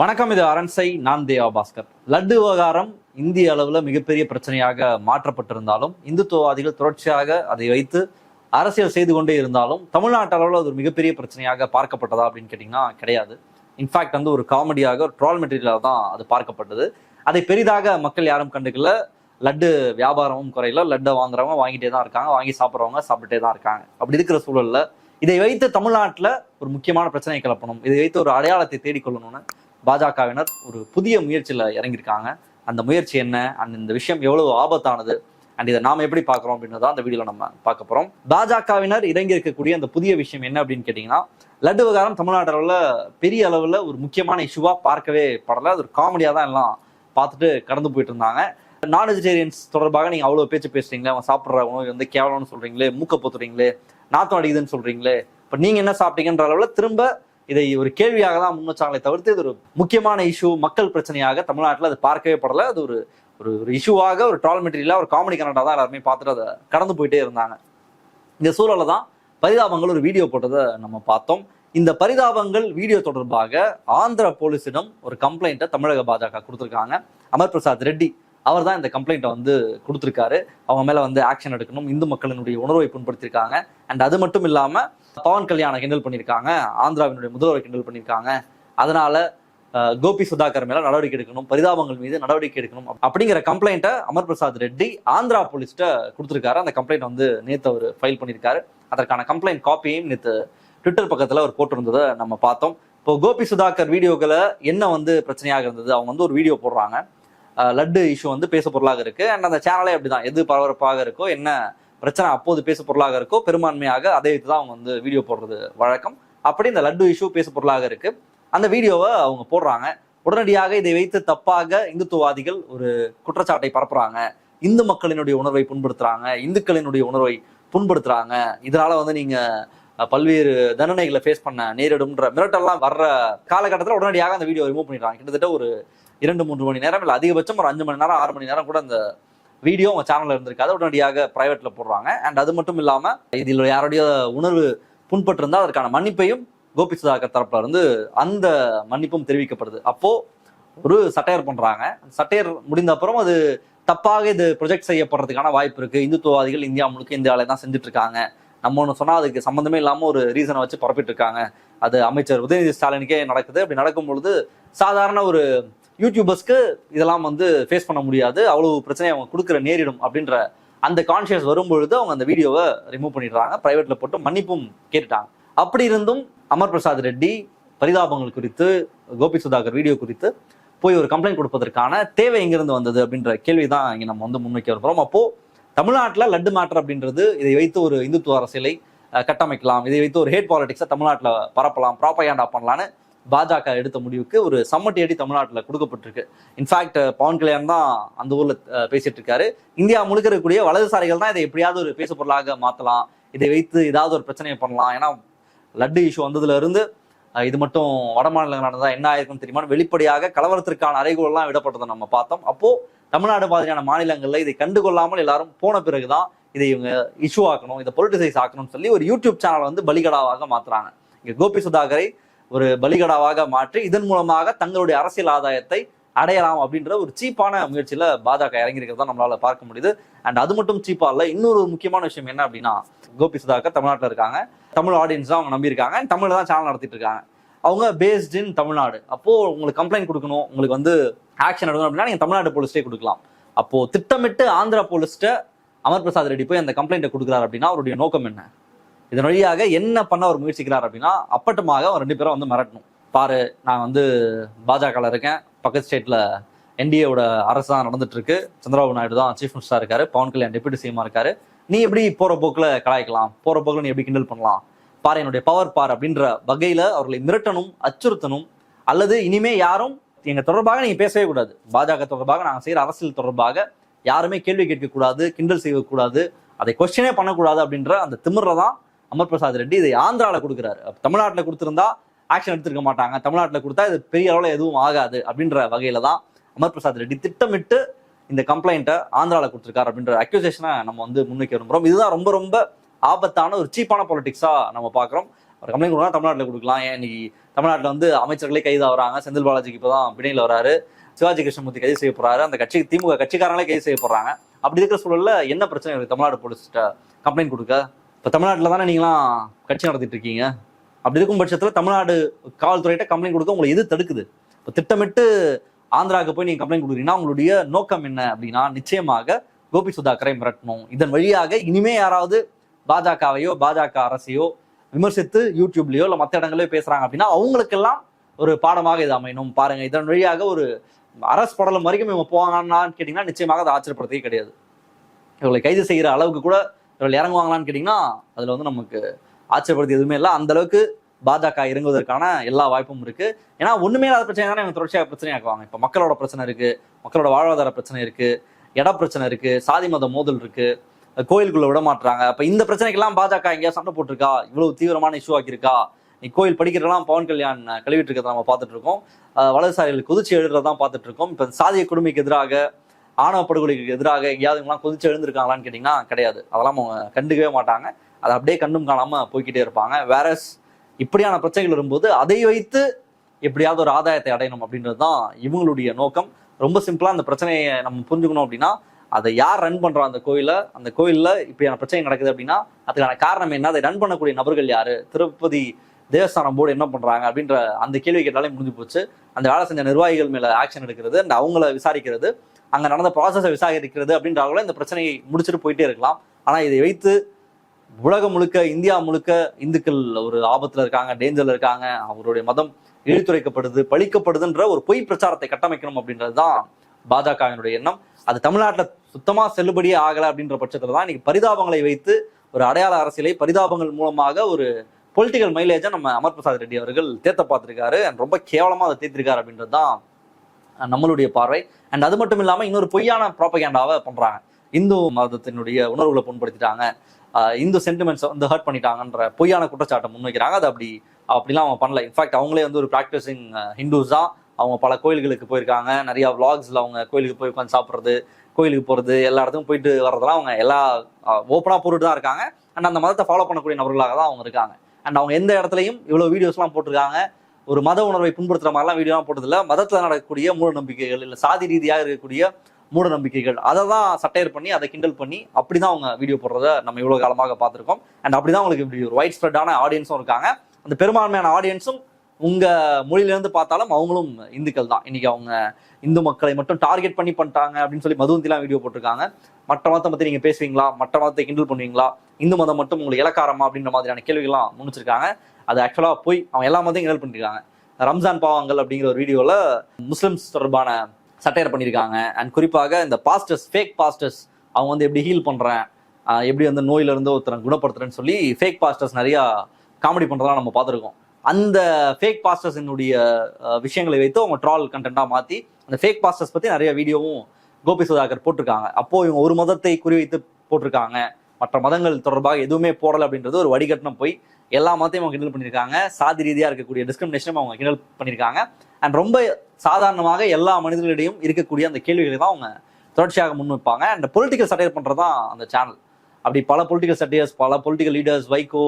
வணக்கம் இது அரண்சை நான் தேவா பாஸ்கர். லட்டு விவகாரம் இந்திய அளவில் மிகப்பெரிய பிரச்சனையாக மாற்றப்பட்டிருந்தாலும் இந்துத்துவவாதிகள் தொடர்ச்சியாக அதை வைத்து அரசியல் செய்து கொண்டே இருந்தாலும் தமிழ்நாட்டு அளவில் அது ஒரு மிகப்பெரிய பிரச்சனையாக பார்க்கப்பட்டதா அப்படின்னு கேட்டிங்கன்னா கிடையாது. இன்ஃபேக்ட் வந்து ஒரு காமெடியாக ஒரு ட்ரால் மெட்டீரியலாக தான் அது பார்க்கப்பட்டது. அதை பெரிதாக மக்கள் யாரும் கண்டுக்கல. லட்டு வியாபாரமும் குறையில. லட்டை வாங்குறவங்க வாங்கிட்டே தான் இருக்காங்க. வாங்கி சாப்பிட்றவங்க சாப்பிட்டுட்டே தான் இருக்காங்க. அப்படி இருக்கிற சூழலில் இதை வைத்து தமிழ்நாட்டில் ஒரு முக்கியமான பிரச்சனையை கிளப்பணும். இதை வைத்து ஒரு அடையாளத்தை தேடிக்கொள்ளணும்னு பாஜகவினர் ஒரு புதிய முயற்சியில் இறங்கியிருக்காங்க. அந்த முயற்சி என்ன? அண்ட் இந்த விஷயம் எவ்வளவு ஆபத்தானது? அண்ட் இதை நாம் எப்படி பார்க்குறோம் அப்படின்றத அந்த வீடியோவில் நம்ம பார்க்க போகிறோம் பாஜகவினர் இறங்கி இருக்கக்கூடிய அந்த புதிய விஷயம் என்ன அப்படின்னு கேட்டிங்கன்னா லட்டு விவகாரம் தமிழ்நாடு அளவில் பெரிய அளவில் ஒரு முக்கியமான இஷ்யூவாக பார்க்கவே படலை. அது ஒரு காமெடியாக தான் எல்லாம் பார்த்துட்டு கடந்து போயிட்டு இருந்தாங்க. நான் வெஜிடேரியன்ஸ் தொடர்பாக நீங்கள் அவ்வளோ பேச்சு பேசுறீங்களே அவன் சாப்பிட்ற உணவு வந்து கேவலம்னு சொல்கிறீங்களே மூக்க போத்துறீங்களே நாத்தம் அடிக்குதுன்னு சொல்கிறீங்களே இப்போ நீங்கள் என்ன சாப்பிட்டீங்கன்ற அளவில் திரும்ப இதை ஒரு கேள்வியாக தான் முன் வச்சாங்களே தவிர்த்து இது ஒரு முக்கியமான இஷ்யூ மக்கள் பிரச்சனையாக தமிழ்நாட்டில் அது பார்க்கவே படலை. அது ஒரு ஒரு ஒரு இஷ்யூவாக ஒரு ட்ரால் மெட்டீரியலாக ஒரு காமெடி கனெக்டாக தான் எல்லாருமே பார்த்துட்டு அதை கடந்து போயிட்டே இருந்தாங்க. இந்த சூழலில் தான் பரிதாபங்கள் ஒரு வீடியோ போட்டதை நம்ம பார்த்தோம். இந்த பரிதாபங்கள் வீடியோ தொடர்பாக ஆந்திர போலீஸிடம் ஒரு கம்ப்ளைண்ட்டை தமிழக பாஜக கொடுத்துருக்காங்க. அமர் பிரசாத் ரெட்டி அவர் தான் இந்த கம்ப்ளைண்ட்டை வந்து கொடுத்துருக்காரு. அவங்க மேலே வந்து ஆக்ஷன் எடுக்கணும். இந்து மக்களினுடைய உணர்வை புண்படுத்தியிருக்காங்க. அண்ட் அது மட்டும் இல்லாமல் பவன் கல்யாணம் கிண்டல் பண்ணியிருக்காங்க. ஆந்திராவினுடைய முதல்வரை கிண்டல் பண்ணியிருக்காங்க. அதனால கோபி சுதாகர் மேல நடவடிக்கை எடுக்கணும். பரிதாபங்கள் மீது நடவடிக்கை எடுக்கணும். அப்படிங்கிற கம்ப்ளைண்ட்டை அமர் பிரசாத் ரெட்டி ஆந்திரா போலீஸ்கிட்ட கொடுத்துருக்காரு. அந்த கம்ப்ளைண்ட் வந்து நேற்று அவர் ஃபைல் பண்ணியிருக்காரு. அதற்கான கம்ப்ளைண்ட் காப்பியையும் நேற்று ட்விட்டர் பக்கத்தில் அவர் போட்டிருந்ததை நம்ம பார்த்தோம். இப்போ கோபி சுதாகர் வீடியோக்களை என்ன வந்து பிரச்சனையாக இருந்தது? அவங்க வந்து ஒரு வீடியோ போடுறாங்க. லட்டு இஷ்யூ வந்து பேச பொருளாக இருக்கு. அண்ட் அந்த சேனலே அப்படிதான். எது பரபரப்பாக இருக்கோ என்ன பிரச்சனை அப்போது பேச பொருளாக இருக்கோ பெரும்பான்மையாக அதை வைத்து தான் அவங்க வந்து வீடியோ போடுறது வழக்கம். அப்படி இந்த லட்டு இஷ்யூ பேச பொருளாக இருக்கு. அந்த வீடியோவை அவங்க போடுறாங்க. உடனடியாக இதை வைத்து தப்பாக இந்துத்துவாதிகள் ஒரு குற்றச்சாட்டை பரப்புறாங்க. இந்து மக்களினுடைய உணர்வை புண்படுத்துறாங்க. இந்துக்களினுடைய உணர்வை புண்படுத்துறாங்க. இதனால வந்து நீங்க பல்வேறு தண்டனைகளை ஃபேஸ் பண்ண நேரிடும்ன்ற மிரட்டெல்லாம் வர்ற காலகட்டத்தில் உடனடியாக அந்த வீடியோ ரிமூவ் பண்ணிடுறாங்க. கிட்டத்தட்ட ஒரு இரண்டு மூன்று மணி நேரம் இல்லை அதிகபட்சம் ஒரு அஞ்சு மணி நேரம் ஆறு மணி நேரம் கூட அந்த வீடியோ உங்க சேனலில் இருந்திருக்காது. உடனடியாக ப்ரைவேட்டில் போடுறாங்க. அண்ட் அது மட்டும் இல்லாமல் இதில் யாருடைய உணர்வு புண்பட்டிருந்தால் அதற்கான மன்னிப்பையும் கோபி சுதாகர் தரப்புல இருந்து அந்த மன்னிப்பும் தெரிவிக்கப்படுது. அப்போ ஒரு சட்டையர் பண்றாங்க. சட்டையர் முடிந்த அப்புறம் அது தப்பாக இது ப்ரொஜெக்ட் செய்யப்படுறதுக்கான வாய்ப்பு இருக்கு. இந்துத்துவாதிகள் இந்தியா முழுக்க இந்தியாவில தான் செஞ்சுட்டு இருக்காங்க நம்ம ஒன்று சொன்னால் அதுக்கு சம்மந்தமே இல்லாமல் ஒரு ரீசனை வச்சு பரப்பிட்டு இருக்காங்க அது அமைச்சர் உதயநிதி ஸ்டாலினுக்கே நடக்குது. அப்படி நடக்கும் பொழுது சாதாரண ஒரு யூடியூபர்ஸ்க்கு இதெல்லாம் வந்து ஃபேஸ் பண்ண முடியாது. அவ்வளவு பிரச்சனையை அவங்க கொடுக்குற நேரிடும் அப்படின்ற அந்த கான்சியஸ் வரும்பொழுது அவங்க அந்த வீடியோவை ரிமூவ் பண்ணிடுறாங்க. ப்ரைவேட்ல போட்டு மன்னிப்பும் கேட்டுட்டாங்க. அப்படி இருந்தும் அமர் பிரசாத் ரெட்டி பரிதாபங்கள் குறித்து கோபி சுதாகர் வீடியோ குறித்து போய் ஒரு கம்ப்ளைண்ட் கொடுப்பதற்கான தேவை எங்கிருந்து வந்தது அப்படின்ற கேள்வி தான் இங்கே நம்ம வந்து முன்வைக்க இருக்கிறோம் அப்போ தமிழ்நாட்டில் லட்டு மேட்டர் அப்படின்றது இதை வைத்து ஒரு இந்துத்துவ அரசியலை கட்டமைக்கலாம். இதை வைத்து ஒரு ஹேட் பாலிடிக்ஸை தமிழ்நாட்டில் பரப்பலாம் ப்ராப்பகேண்டா பண்ணலான்னு பாஜக எடுத்த முடிவுக்கு ஒரு சம்மட்டி அடி தமிழ்நாட்டில் கொடுக்கப்பட்டிருக்கு. இன்ஃபேக்ட் பவன் கல்யாண் தான் அந்த ஊரில் பேசிட்டு இருக்காரு இந்தியா முழுக்க இருக்கக்கூடிய வலதுசாரிகள் தான் இதை எப்படியாவது ஒரு பேசு பொருளாக மாற்றலாம் இதை வைத்து ஏதாவது ஒரு பிரச்சனையை பண்ணலாம். ஏன்னா லட்டு இஷ்யூ வந்ததுல இருந்து இது மட்டும் வட மாநிலங்கள் என்ன ஆயிருக்கும் தெரியுமா? வெளிப்படையாக கலவரத்திற்கான அறைகூவல்லாம் விடப்பட்டதை நம்ம பார்த்தோம். அப்போ தமிழ்நாடு மாதிரியான மாநிலங்களில் இதை கண்டுகொள்ளாமல் எல்லாரும் போன பிறகுதான் இதை இவங்க இஷ்யூ ஆக்கணும் இதை பொலிட்டிசைஸ் ஆக்கணும்னு சொல்லி ஒரு யூடியூப் சேனல் வந்து பலிகடாவாக மாத்துறாங்க. இங்க கோபி சுதாகரை ஒரு பலிகடாவாக மாற்றி இதன் மூலமாக தங்களுடைய அரசியல் ஆதாயத்தை அடையலாம் அப்படின்ற ஒரு சீப்பான முயற்சியில பாஜக இறங்கியிருக்கிறதா நம்மளால பார்க்க முடியுது. அண்ட் அது மட்டும் சீப்பா இல்ல இன்னொரு முக்கியமான விஷயம் என்ன அப்படின்னா கோபி சுதாகர் தமிழ்நாட்டில் இருக்காங்க. தமிழ் ஆடியன்ஸ் தான் அவங்க நம்பியிருக்காங்க. And தமிழ்ல தான் சேனல் நடத்திட்டு இருக்காங்க. அவங்க பேஸ்ட் இன் தமிழ்நாடு. அப்போ உங்களுக்கு கம்ப்ளைண்ட் கொடுக்கணும் உங்களுக்கு வந்து ஆக்ஷன் எடுக்கணும் அப்படின்னா நீங்க தமிழ்நாடு போலீஸ்டே கொடுக்கலாம். அப்போ திட்டமிட்டு ஆந்திரா போலீஸ்ட அமர் பிரசாத் ரெட்டி போய் அந்த கம்ப்ளைண்ட்டை கொடுக்குறாரு அப்படின்னா அவருடைய நோக்கம் என்ன? இதன் வழியாக என்ன பண்ண அவர் முயற்சிக்கிறார் அப்படின்னா அப்பட்டமாக அவர் ரெண்டு பேரும் வந்து மிரட்டணும். பாரு நான் வந்து பாஜகவில் இருக்கேன். பக்கத்து ஸ்டேட்டில் என்டிஏவோட அரசு தான் நடந்துட்டு இருக்கு சந்திரபாபு நாயுடு தான் சீஃப் மினிஸ்டராக இருக்காரு. பவன் கல்யாண் டெபுட்டி சிஎம்மா இருக்காரு. நீ எப்படி போகிற போக்கில் கலாய்க்கலாம்? போகிற போக்கில் நீ எப்படி கிண்டல் பண்ணலாம்? பாரு என்னுடைய பவர் பார் அப்படின்ற வகையில் அவர்களை மிரட்டணும் அச்சுறுத்தணும். அல்லது இனிமே யாரும் எங்கள் தொடர்பாக நீங்கள் பேசவே கூடாது. பாஜக தொடர்பாக நாங்கள் செய்கிற அரசியல் தொடர்பாக யாருமே கேள்வி கேட்கக்கூடாது கிண்டல் செய்யக்கூடாது. அதை கொஸ்டினே பண்ணக்கூடாது அப்படின்ற அந்த திமிர தான் அமர் பிரசாத் ரெட்டி இதை ஆந்திரால கொடுக்குறாரு. தமிழ்நாட்டில் கொடுத்துருந்தா ஆக்ஷன் எடுத்திருக்க மாட்டாங்க. தமிழ்நாட்டில் கொடுத்தா இது பெரிய அளவில் எதுவும் ஆகாது அப்படின்ற வகையில தான் அமர் பிரசாத் ரெட்டி திட்டமிட்டு இந்த கம்ப்ளைண்ட்டை ஆந்திராவில் கொடுத்துருக்காரு அப்படின்ற அக்யூசேஷனை நம்ம வந்து முன்வைக்க விரும்புகிறோம் இதுதான் ரொம்ப ரொம்ப ஆபத்தான ஒரு சீப்பான பொலிட்டிக்ஸாக நம்ம பார்க்குறோம். ஒரு கம்ப்ளைண்ட் கொடுக்கலாம் தமிழ்நாட்டில் கொடுக்கலாம். ஏன் இன்னைக்கு தமிழ்நாட்டில் வந்து அமைச்சர்களே கைது ஆகுறாங்க. செந்தில் பாலாஜிக்கு இப்போ தான் பிணையில் வராரு. சிவாஜி கிருஷ்ணமூர்த்தி கைது செய்யப்படுறாரு அந்த கட்சி திமுக கட்சிக்காரங்களே கைது செய்யப்படுறாங்க அப்படி இருக்கிற சூழல்ல என்ன பிரச்சனை இருக்கு தமிழ்நாடு போலீஸ்கிட்ட கம்ப்ளைண்ட் கொடுக்க? இப்போ தமிழ்நாட்டில் தானே நீங்களாம் கட்சி நடத்திட்டு இருக்கீங்க அப்படி இருக்கும் பட்சத்தில் தமிழ்நாடு காவல்துறையிட்ட கம்ப்ளைண்ட் கொடுக்க உங்களை எது தடுக்குது? இப்போ திட்டமிட்டு ஆந்திராவுக்கு போய் நீங்கள் கம்ப்ளைண்ட் கொடுக்குறீங்கன்னா உங்களுடைய நோக்கம் என்ன அப்படின்னா நிச்சயமாக கோபி சுதாகரை மிரட்டணும். இதன் வழியாக இனிமே யாராவது பாஜகவையோ பாஜக அரசையோ விமர்சித்து யூடியூப்லேயோ இல்லை மற்ற இடங்களையோ பேசுகிறாங்க அப்படின்னா அவங்களுக்கெல்லாம் ஒரு பாடமாக இது அமையணும். பாருங்கள் இதன் வழியாக ஒரு அரசு படலம் வரைக்கும் இவங்க போவாங்கன்னு கேட்டிங்கன்னா நிச்சயமாக அதை ஆச்சரியப்படுத்தவே கிடையாது. இவங்களை கைது செய்கிற அளவுக்கு கூட இவர்கள் இறங்குவாங்களான்னு கேட்டிங்கன்னா அதில் வந்து நமக்கு ஆச்சரியப்படுத்தி எதுவுமே இல்லை. அந்த அளவுக்கு பாஜக இறங்குவதற்கான எல்லா வாய்ப்பும் இருக்கு. ஏன்னா ஒண்ணுமே இல்லாத பிரச்சனை தானே இவங்க தொடர்ச்சியாக பிரச்சனையாக்குவாங்க. இப்போ மக்களோட பிரச்சனை இருக்கு மக்களோட வாழ்வாதார பிரச்சனை இருக்கு இட பிரச்சனை இருக்கு சாதி மத மோதல் இருக்கு கோயிலுக்குள்ள விட மாட்டாங்க அப்ப இந்த பிரச்சனைக்கெல்லாம் பாஜக எங்கேயா சண்டை போட்டிருக்கா? இவ்வளவு தீவிரமான இஷ்யூ ஆக்கியிருக்கா? நீ கோயில் படிக்கிறதெல்லாம் பவன் கல்யாண் கழுவிட்டு இருக்கிறத நம்ம பார்த்துட்டு இருக்கோம். வலதுசாரிகள் குதிச்சு எழுதுறதான் பார்த்துட்டு இருக்கோம். இப்போ சாதிய கொடுமைக்கு எதிராக ஆணவ படுகொலைக்கு எதிராக எங்கேயாவது இவங்கலாம் கொதிச்சு எழுந்திருக்காங்களான்னு கேட்டிங்கன்னா கிடையாது. அதெல்லாம் அவங்க கண்டுக்கவே மாட்டாங்க. அதை அப்படியே கண்டும் காணாமல் போய்க்கிட்டே இருப்பாங்க. வேற இப்படியான பிரச்சனைகள் வரும்போது அதை வைத்து எப்படியாவது ஒரு ஆதாயத்தை அடையணும் அப்படின்றது தான் இவங்களுடைய நோக்கம். ரொம்ப சிம்பிளாக அந்த பிரச்சனையை நம்ம புரிஞ்சுக்கணும் அப்படின்னா அதை யார் ரன் பண்ணுறோம் அந்த கோயிலை? அந்த கோயிலில் இப்படியான பிரச்சனை நடக்குது அப்படின்னா அதுக்கான காரணம் என்ன? அதை ரன் பண்ணக்கூடிய நபர்கள் யார்? திருப்பதி தேவஸ்தானம் போர்டு என்ன பண்றாங்க? அப்படின்ற அந்த கேள்வி கேட்டாலே முடிஞ்சு போச்சு. அந்த வேலை செஞ்ச நிர்வாகிகள் மேல ஆக்ஷன் எடுக்கிறது அந்த அவங்கள விசாரிக்கிறது. அங்க நடந்த ப்ராசஸை விசாரிக்கிறது அப்படின்றாங்களோ இந்த பிரச்சனையை முடிச்சுட்டு போயிட்டே இருக்கலாம். ஆனா இதை வைத்து உலகம் முழுக்க இந்தியா முழுக்க இந்துக்கள் ஒரு ஆபத்துல இருக்காங்க டேஞ்சர்ல இருக்காங்க அவருடைய மதம் இழுத்துரைக்கப்படுது பழிக்கப்படுதுன்ற ஒரு பொய் பிரச்சாரத்தை கட்டமைக்கணும் அப்படின்றது தான் பாஜகவினுடைய எண்ணம். அது தமிழ்நாட்டில் சுத்தமா செல்லுபடியே ஆகல அப்படின்ற பட்சத்துல தான் இன்னைக்கு பரிதாபங்களை வைத்து ஒரு அடையாள அரசியலை பரிதாபங்கள் மூலமாக ஒரு பொலிட்டிக்கல் மைலேஜை நம்ம அமர் பிரசாத் ரெட்டி அவர்கள் தேர்த்த பார்த்திருக்காரு. ரொம்ப கேவலமா அதை தேர்த்திருக்காரு அப்படின்றது தான் நம்மளுடைய பார்வை. அண்ட் அது மட்டும் இல்லாமல் இன்னொரு பொய்யான ப்ராப்பகேண்டாவை பண்ணுறாங்க இந்து மதத்தினுடைய உணர்வுகளை புண்படுத்திட்டாங்க. இந்து சென்டிமெண்ட்ஸை வந்து ஹர்ட் பண்ணிட்டாங்கன்ற பொய்யான குற்றச்சாட்டை முன்வைக்கிறாங்க. அது அப்படி அப்படிலாம் அவங்க பண்ணல. இன்ஃபேக்ட் அவங்களே வந்து ஒரு ப்ராக்டிசிங் ஹிந்துஸ் தான். அவங்க பல கோயில்களுக்கு போயிருக்காங்க. நிறைய விளாக்ஸில் அவங்க கோயிலுக்கு போய் உட்காந்து சாப்பிட்றது கோயிலுக்கு போகிறது எல்லா இடத்துக்கும் போயிட்டு வர்றதெல்லாம் அவங்க எல்லா ஓப்பனாக போட்டுட்டு தான் இருக்காங்க. அண்ட் அந்த மதத்தை ஃபாலோ பண்ணக்கூடிய நபர்களாக தான் அவங்க இருக்காங்க. அண்ட் அவங்க எந்த இடத்துலையும் இவ்வளோ வீடியோஸ்லாம் போட்டிருக்காங்க. ஒரு மத உணர்வை புண்படுத்துகிற மாதிரிலாம் வீடியோலாம் போட்டதில்ல. மதத்தில் நடக்கக்கூடிய மூட நம்பிக்கைகள் இல்லை சாதி ரீதியாக இருக்கக்கூடிய மூட நம்பிக்கைகள் அதை தான் சட்டையர் பண்ணி அதை கிண்டல் பண்ணி அப்படி தான் அவங்க வீடியோ போடுறத நம்ம இவ்வளோ காலமாக பார்த்துருக்கோம். அண்ட் அப்படி தான் உங்களுக்கு இப்படி ஒரு ஒயிட் ஸ்ப்ரெட்டான ஆடியன்ஸும் இருக்காங்க. அந்த பெரும்பான்மையான ஆடியன்ஸும் உங்கள் மொழியிலேருந்து பார்த்தாலும் அவங்களும் இந்துக்கள் தான். இன்றைக்கி அவங்க இந்து மக்களை மட்டும் டார்கெட் பண்ணி பண்ணிட்டாங்க அப்படின்னு சொல்லி மதுவந்திலாம் வீடியோ போட்டிருக்காங்க. மற்ற மதத்தை பற்றி நீங்கள் பேசுவீங்களா? மற்ற மதத்தை கிண்டல் பண்ணுவீங்களா? இந்து மதம் மட்டும் உங்களுக்கு இலக்காரமா அப்படின்ற மாதிரியான கேள்விகள்லாம் முன்னிச்சிருக்காங்க அது ஆக்சுவலாக போய் அவன் எல்லா மதத்தையும் கிண்டல் பண்ணிருக்காங்க. ரம்ஜான் பாவங்கள் அப்படிங்கிற ஒரு வீடியோவில் முஸ்லிம்ஸ் தொடர்பான சட்டையர் பண்ணியிருக்காங்க அண்ட் குறிப்பாக இந்த பாஸ்டர்ஸ் ஃபேக் பாஸ்டர்ஸ் அவங்க வந்து எப்படி ஹீல் பண்ணுறேன் எப்படி வந்து நோயிலிருந்து ஒருத்தரை குணப்படுத்துறேன்னு சொல்லி ஃபேக் பாஸ்டர்ஸ் நிறையா காமெடி பண்ணுறதெல்லாம் நம்ம பார்த்துருக்கோம். அந்த ஃபேக் பாஸ்டர்ஸினுடைய விஷயங்களை வைத்து அவங்க ட்ரால் கண்டென்ட்டாக மாற்றி அந்த ஃபேக் பாஸ்டர்ஸ் பற்றி நிறைய வீடியோவும் கோபி சுதாகர் போட்டிருக்காங்க. அப்போ இவங்க ஒரு மதத்தை குறிவைத்து போட்டிருக்காங்க. மற்ற மதங்கள் தொடர்பாக எதுவுமே போடலை அப்படின்றது ஒரு வடிகட்டணம் போய். எல்லா மதத்தையும் அவங்க கிண்டல் பண்ணியிருக்காங்க. சாதி ரீதியாக இருக்கக்கூடிய டிஸ்கிரிமினேஷனும் அவங்க கிண்டல் பண்ணியிருக்காங்க. அண்ட் ரொம்ப சாதாரணமாக எல்லா மனிதர்களிடையும் இருக்கக்கூடிய அந்த கேள்விகளை தான் அவங்க தொடர்ச்சியாக முன் வைப்பாங்க அண்ட் பொலிட்டிக்கல் சட்டையர் பண்ணுறது தான் அந்த சேனல் அப்படி பல பொலிட்டிக்கல் சட்டையர்ஸ் பல பொலிட்டிக்கல் லீடர்ஸ் வைகோ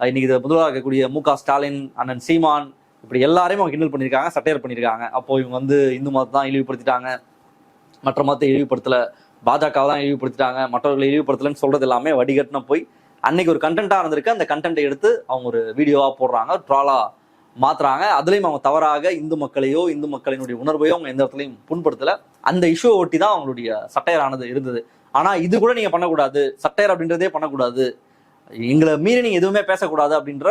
இன்னைக்கு இது முதல்வராக இருக்கக்கூடிய மு க ஸ்டாலின் அண்ணன் சீமான் இப்படி எல்லாரையும் அவங்க கிண்டல் பண்ணியிருக்காங்க சட்டையர் பண்ணியிருக்காங்க. அப்போ இவங்க வந்து இந்து மதத்தை தான் இழிவுபடுத்திட்டாங்க. மற்ற மதத்தை இழிவுபடுத்தலை. பாஜக தான் இழிவுபடுத்திட்டாங்க. மற்றவர்களை இழிவுபடுத்தலைன்னு சொல்றது எல்லாமே வடிகட்டின போய் அன்னைக்கு ஒரு கண்டென்ட்டாக இருந்திருக்கு. அந்த கண்டென்ட்டை எடுத்து அவங்க ஒரு வீடியோவாக போடுறாங்க. ட்ராலாக மாத்துறாங்க. அதுலேயும் அவங்க தவறாக இந்து மக்களையோ இந்து மக்களினுடைய உணர்வையோ அவங்க எந்த இடத்துலையும் புண்படுத்தலை. அந்த இஷ்யூவை ஒட்டி தான் அவங்களுடைய சட்டையரானது இருந்தது. ஆனால் இது கூட நீங்கள் பண்ணக்கூடாது. சட்டையர் அப்படின்றதே பண்ணக்கூடாது. எங்களை மீறி நீங்கள் எதுவுமே பேசக்கூடாது அப்படின்ற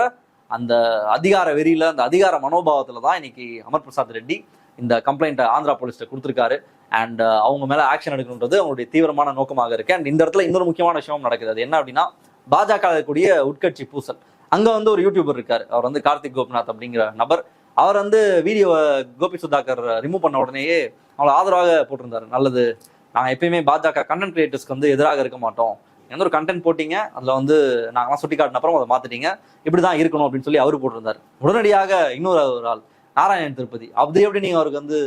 அந்த அதிகார வெறியில் அந்த அதிகார மனோபாவத்தில் தான் இன்னைக்கு அமர் பிரசாத் ரெட்டி இந்த கம்ப்ளைண்ட்டை ஆந்திரா போலீஸ்ட்டு கொடுத்துருக்காரு. அண்ட் அவங்க மேலே ஆக்ஷன் எடுக்கணுன்றது அவங்களுடைய தீவிரமான நோக்கமாக இருக்குது அண்ட் இந்த இடத்துல இன்னொரு முக்கியமான விஷயம் நடக்குது. அது என்ன அப்படின்னா பாஜக இருக்கக்கூடிய உட்கட்சி பூசல். அங்கே வந்து ஒரு யூடியூபர் இருக்கார். அவர் வந்து கார்த்திக் கோபிநாத் அப்படிங்கிற நபர். அவர் வந்து வீடியோவை கோபி சுதாகர் ரிமூவ் பண்ண உடனேயே அவங்களை ஆதரவாக போட்டிருந்தாரு. நல்லது. நாங்கள் எப்பயுமே பாஜக கண்டென்ட் கிரியேட்டர்ஸ்க்கு வந்து எதிராக இருக்க மாட்டோம். எந்த ஒரு கண்டென்ட் போட்டீங்க அதில் வந்து நாங்களாம் சுட்டி காட்டின அப்புறம் அதை இப்படி தான் இருக்கணும் அப்படின்னு சொல்லி அவர் போட்டிருந்தாரு. உடனடியாக இன்னொரு ஒரு ஆள் நாராயணன் திருப்பதி. அப்படி எப்படி நீங்கள் அவருக்கு வந்து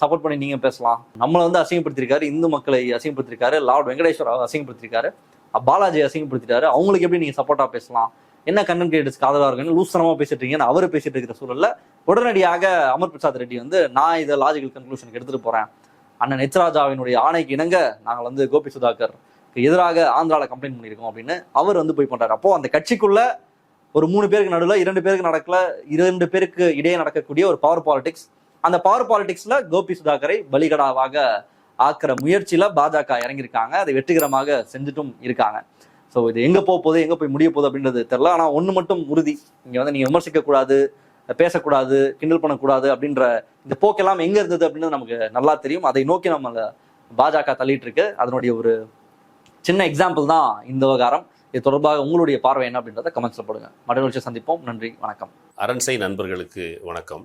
சப்போர்ட் பண்ணி நீங்கள் பேசலாம்? நம்மளை வந்து அசிங்கப்படுத்திருக்காரு இந்து மக்களை அசிங்கப்படுத்திருக்காரு லார்ட் வெங்கடேஸ்வர் அசிங்கப்படுத்திருக்காரு பாலாஜி அசிங்கப்படுத்திட்டாரு அவங்களுக்கு எப்படி நீங்க சப்போர்ட்டா பேசலாம்? என்ன கண்டன் கிரியேட்டர்ஸ்க்கு ஆதரவாக இருக்குன்னு லூசனமா பேசிட்டு இருக்கீங்கன்னு அவர் பேசிட்டு இருக்கிற சூழல்ல உடனடியாக அமர் பிரசாத் ரெட்டி வந்து நான் இதை லாஜிக்கல் கன்க்ளூஷனுக்கு எடுத்துட்டு போறேன். அண்ணன் நெச்சராஜாவினுடைய ஆணைக்கு இணங்க நாங்கள் வந்து கோபி சுதாகர் எதிராக ஆந்திரால கம்ப்ளைண்ட் பண்ணியிருக்கோம் அப்படின்னு அவர் வந்து போய் பண்றாரு. அப்போ அந்த கட்சிக்குள்ள ஒரு மூணு பேருக்கு நடுவில் இரண்டு பேருக்கு நடக்கல இரண்டு பேருக்கு இடையே நடக்கக்கூடிய ஒரு பவர் பாலிடிக்ஸ் அந்த பவர் பாலிடிக்ஸ்ல கோபி சுதாகரை பலிகடாவாக ஆக்கிற முயற்சியில பாஜக இறங்கியிருக்காங்க. அதை வெற்றிகரமாக செஞ்சுட்டும் இருக்காங்க. ஸோ இது எங்க போக போகுது எங்க போய் முடிய போகுது அப்படின்றது தெரியல. ஆனா ஒண்ணு மட்டும் உறுதி. இங்க வந்து நீங்க விமர்சிக்க கூடாது பேசக்கூடாது கிண்டல் பண்ணக்கூடாது அப்படின்ற இந்த போக்கெல்லாம் எங்க இருந்தது அப்படின்றது நமக்கு நல்லா தெரியும். அதை நோக்கி நம்ம பாஜக தள்ளிட்டு இருக்கு அதனுடைய ஒரு சின்ன எக்ஸாம்பிள் தான் இந்த விவகாரம். இது தொடர்பாக உங்களுடைய பார்வை என்ன அப்படின்றத கமெண்ட்ஸ்ல போடுங்க. மறுநிகழ்ச்சி சந்திப்போம். நன்றி வணக்கம். அரண்சை நண்பர்களுக்கு வணக்கம்.